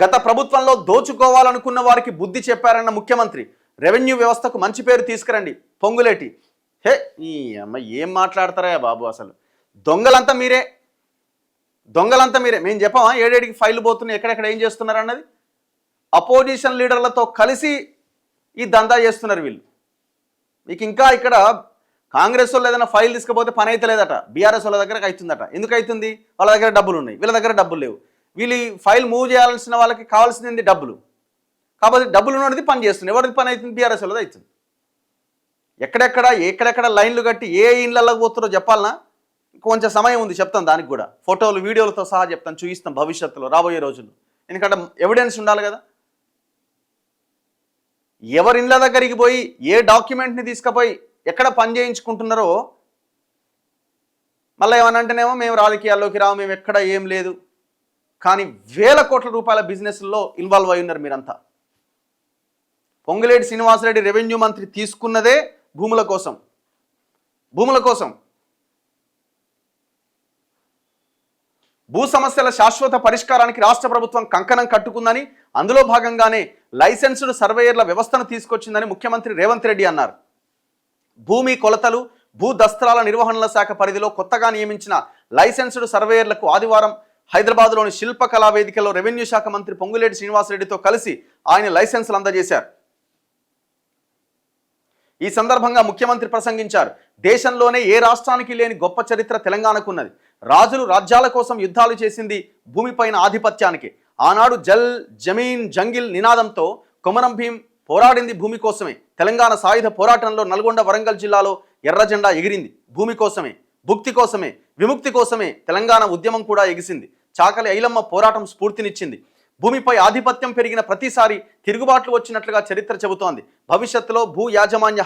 గత ప్రభుత్వంలో దోచుకోవాలనుకున్న వారికి బుద్ధి చెప్పారన్న ముఖ్యమంత్రి. రెవెన్యూ వ్యవస్థకు మంచి పేరు తీసుకురండి. పొంగులేటి. హే ఈ అమ్మ ఏం మాట్లాడతారా బాబు అసలు? దొంగలంతా మీరే. దొంగలంతా మీరే. మేము చెప్పామా? ఏడేడికి ఫైల్ పోతున్నాయి. ఎక్కడెక్కడ ఏం చేస్తున్నారు అన్నది అపోజిషన్ లీడర్లతో కలిసి ఈ దందా చేస్తున్నారు వీళ్ళు. మీకు ఇంకా ఇక్కడ కాంగ్రెస్ వాళ్ళు ఏదైనా ఫైల్ తీసుకపోతే పని అయితే లేదట బీఆర్ఎస్ వాళ్ళ దగ్గరకు అవుతుందట. ఎందుకు అవుతుంది? వాళ్ళ దగ్గర డబ్బులు ఉన్నాయి. వీళ్ళ దగ్గర డబ్బులు లేవు. వీళ్ళు ఫైల్ మూవ్ చేయాల్సిన వాళ్ళకి కావాల్సింది డబ్బులు. కాబట్టి డబ్బులు ఉన్నది పని చేస్తుంది. ఎవరిది పని అవుతుంది? బీఆర్ఎస్ వాళ్ళది అవుతుంది. ఎక్కడెక్కడ ఎక్కడెక్కడ లైన్లు కట్టి ఏ ఇళ్ళకి పోతారో చెప్పాలనా? కొంచెం సమయం ఉంది చెప్తాను దానికి కూడా. ఫోటోలు వీడియోలతో సహా చెప్తాను చూపిస్తాం భవిష్యత్తులో రాబోయే రోజుల్లో. ఎందుకంటే ఎవిడెన్స్ ఉండాలి కదా. ఎవరి ఇళ్ళ దగ్గరికి పోయి ఏ డాక్యుమెంట్ని తీసుకుపోయి ఎక్కడ పని చేయించుకుంటున్నారో మళ్ళీ ఏమనంటేనేమో మేము రాజకీయాల్లోకి రావు మేము ఎక్కడ ఏం లేదు. కానీ వేల కోట్ల రూపాయల బిజినెస్లో ఇన్వాల్వ్ అయి ఉన్నారు మీరంతా. పొంగులేటి శ్రీనివాసరెడ్డి రెవెన్యూ మంత్రి తీసుకున్నదే భూముల కోసం. భూముల కోసం. భూ సమస్యల శాశ్వత పరిష్కారానికి రాష్ట్ర ప్రభుత్వం కంకణం కట్టుకుందని అందులో భాగంగానే లైసెన్స్డ్ సర్వేయర్ల వ్యవస్థను తీసుకొచ్చిందని ముఖ్యమంత్రి రేవంత్ రెడ్డి అన్నారు. భూమి కొలతలు భూ దస్త్రాల నిర్వహణల శాఖ పరిధిలో కొత్తగా నియమించిన లైసెన్స్డ్ సర్వేయర్లకు ఆదివారం హైదరాబాద్లోని శిల్పకళా వేదికలో రెవెన్యూ శాఖ మంత్రి పొంగులేటి శ్రీనివాసరెడ్డితో కలిసి ఆయన లైసెన్సులు అందజేశారు. ఈ సందర్భంగా ముఖ్యమంత్రి ప్రసంగించారు. దేశంలోనే ఏ రాష్ట్రానికి లేని గొప్ప చరిత్ర తెలంగాణకున్నది. రాజులు రాజ్యాల కోసం యుద్ధాలు చేసింది భూమిపైన ఆధిపత్యానికి. ఆనాడు జల్ జమీన్ జంగిల్ నినాదంతో కొమరం భీం పోరాడింది భూమి కోసమే. తెలంగాణ సాయుధ పోరాటంలో నల్గొండ వరంగల్ జిల్లాలో ఎర్ర జెండా ఎగిరింది. భూమి కోసమే భుక్తి కోసమే విముక్తి కోసమే తెలంగాణ ఉద్యమం కూడా ఎగిసింది. చాకలి ఐలమ్మ పోరాటం స్ఫూర్తినిచ్చింది. భూమిపై ఆధిపత్యం పెరిగిన ప్రతిసారి తిరుగుబాట్లు వచ్చినట్లుగా చరిత్ర చెబుతోంది. భవిష్యత్తులో భూ యాజమాన్య